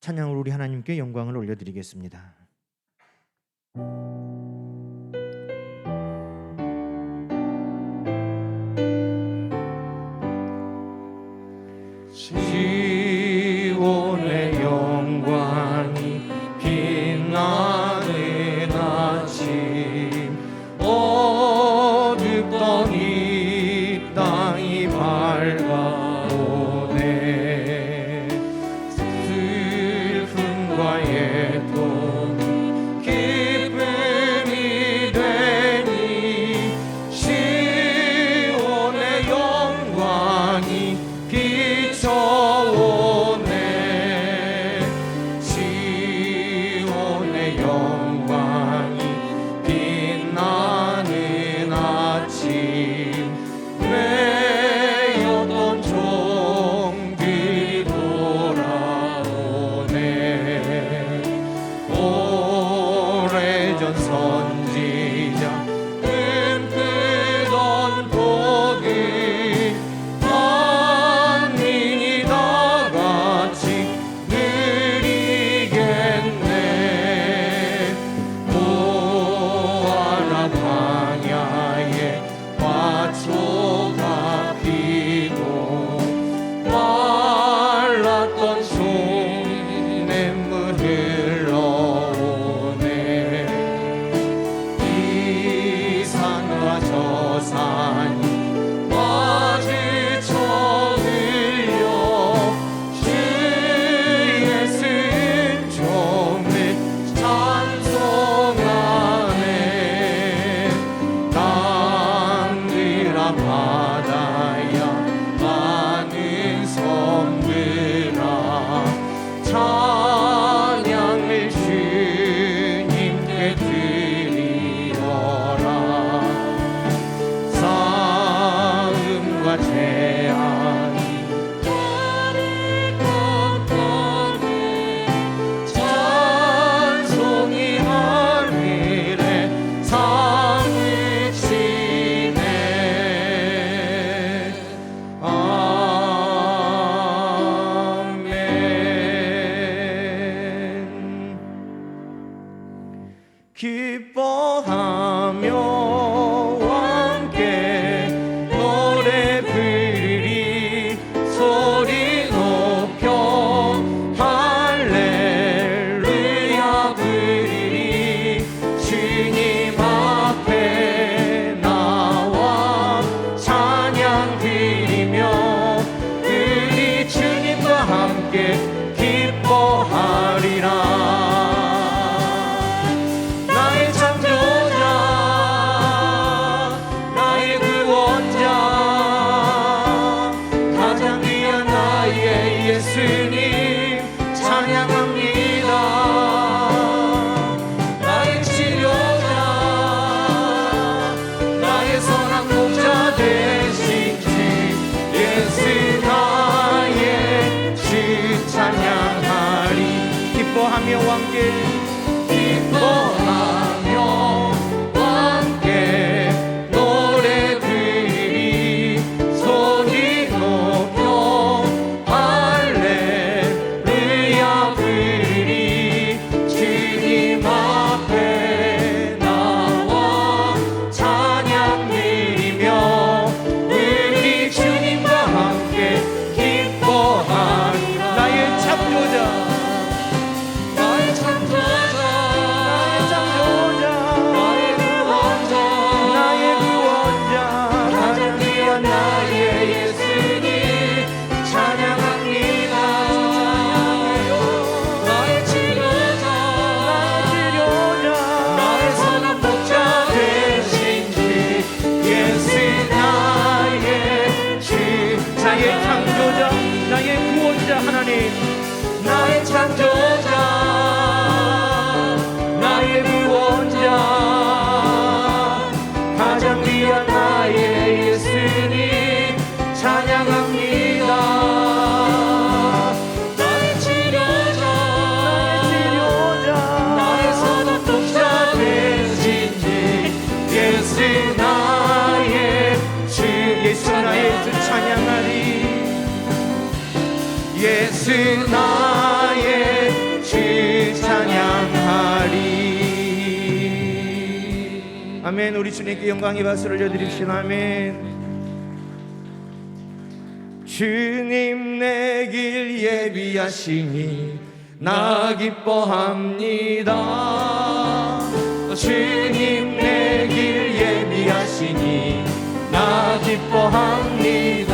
찬양으로 우리 하나님께 영광을 올려드리겠습니다. 기뻐하며 别忘记。 예수 나의 주 예수 나의 주 찬양하리. 예수 나의 주 찬양하리. 아멘. 우리 주님께 영광의 박수 를려드립시다. 아멘. 주님 내 길 예비하시니 나 기뻐합니다. 주님 내길 하시니 나 기뻐합니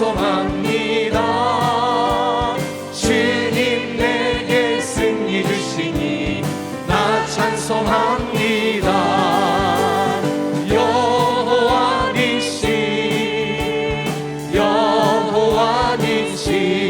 나 찬송합니다. 주님 내게 승리 주시니 나 찬송합니다. 여호와 니시 여호와 니시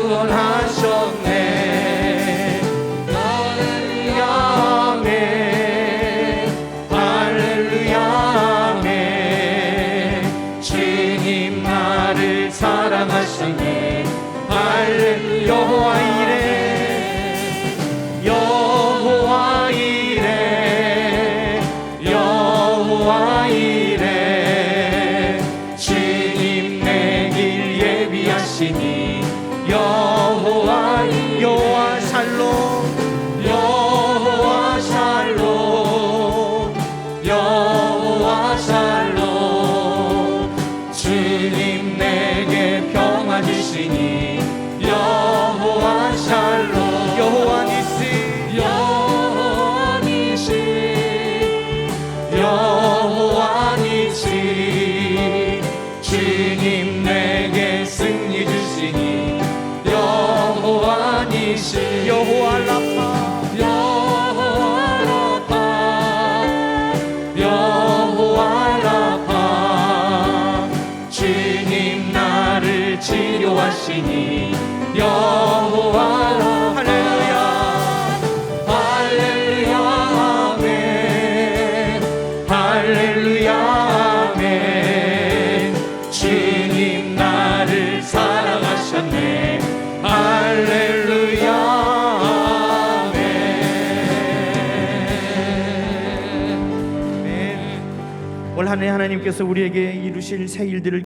soon. 하시니 여호와 한해 하나님께서 우리에게 이루실 새 일들을